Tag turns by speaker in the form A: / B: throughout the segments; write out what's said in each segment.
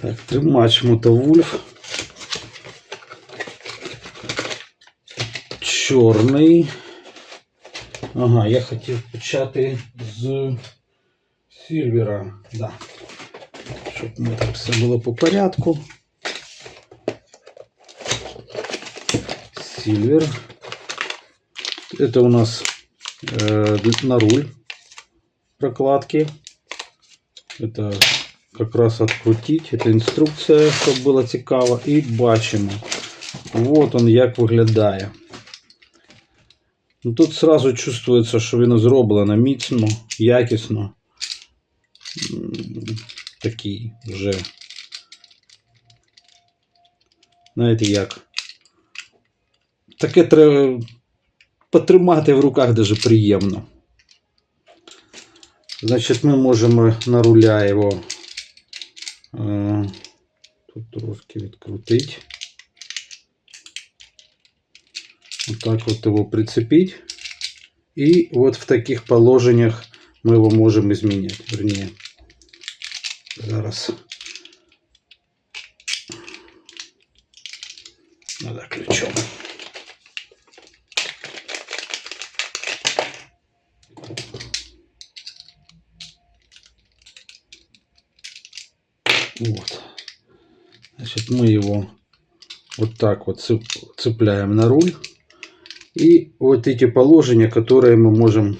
A: Так, тримач мотовульф. Чорний. Ага, я хотів почати з Сільвера. Да. Щоб ми так все було по порядку. Сильвер. Это у нас э, на руль прокладки. Это как раз открутить. Это інструкція, щоб було цікаво. І бачимо. Вот он як виглядає. Ну, тут сразу чувствується, що воно зроблено міцно, якісно. Такий вже. Знаєте як? Таке треба потримати в руках дуже приємно. Значить, ми можемо на руля його тут трошки. Вот так вот его прицепить. И вот в таких положениях мы его можем изменять. Вернее, зараз. Надо ключом. Вот. Значит, мы его вот так вот цеп- цепляем на руль. И вот эти положения, которые мы можем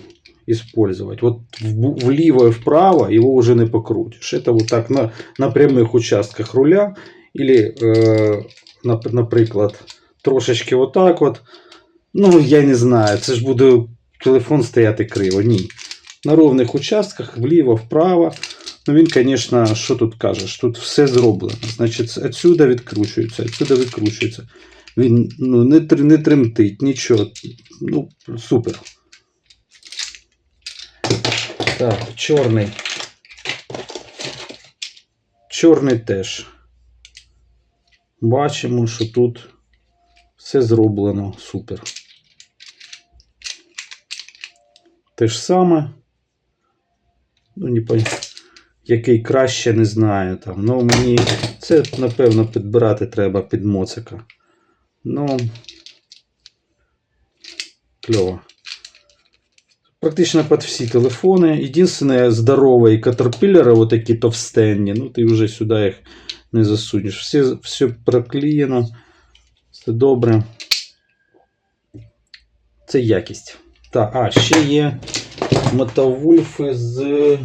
A: использовать. Вот в- вліво и вправо его уже не покрутишь. Это вот так на, на прямых участках руля. Или, э, нап- наприклад, трошечки вот так вот. Ну, я не знаю, це ж буде телефон стояти криво. Ні. На ровних участках, вліво, вправо. Ну, він, звісно, що тут кажеш? Тут все зроблено. Значить, отсюда відкручується, отсюда відкручується. Він ну, не, не тремтить, нічого. Ну, супер. Так, чорний. Чорний теж. Бачимо, що тут все зроблено супер. Те ж саме. Ну, не пон... який краще, не знаю. Там. Ну, мені це, напевно, підбирати треба під моцика. Ну, кльово. Практично під всі телефони. Єдине, здорові катерпілери, вот такі товстенні, ну ти вже сюди їх не засунеш. Все, все проклеєно, все добре. Це якість. Так, а, ще є мотовульфи з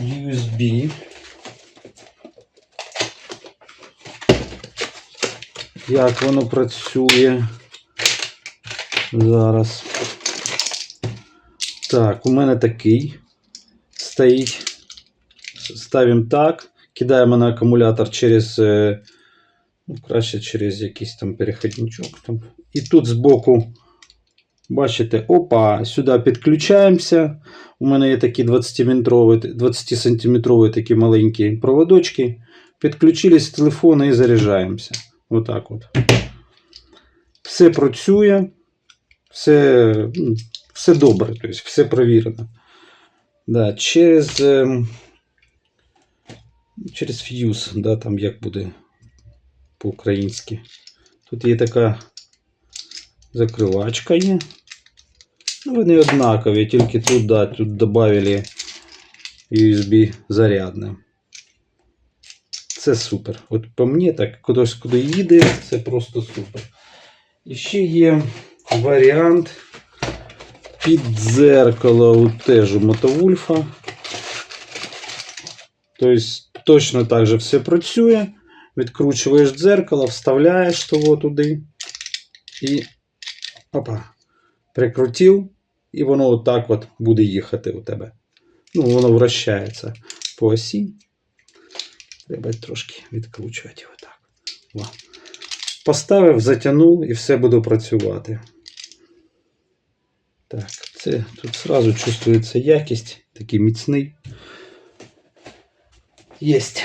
A: USB. Як воно працює зараз. Так, у мене такий стоїть. Ставимо так, кидаємо на акумулятор через, е, ну, краще через якийсь там переходничок. Там. І тут збоку, бачите, опа, сюди підключаємося. У мене є такі 20-сантиметрові 20 такі маленькі проводочки. Підключились з телефону і заряджаємося. Отак от. Все працює, все, все добре, тобто все провірено. Да, через, ем, через фьюз, да, там як буде по-українськи. Тут є така закривачка є. Вони однакові, тільки тут, да, тут добавили USB зарядне. Це супер. От по мені так, кудись куди їде, це просто супер. І ще є варіант під дзеркало теж у мотовульфа. Тобто точно так же все працює. Відкручуєш дзеркало, вставляєш того туди і опа, прикрутив, і воно отак от буде їхати у тебе. Ну, воно вращається по осі. Треба трошки відкручувати отак. О. Поставив, затягнув і все буде працювати. Так, це тут сразу чувствується якість, такий міцний. Єсть.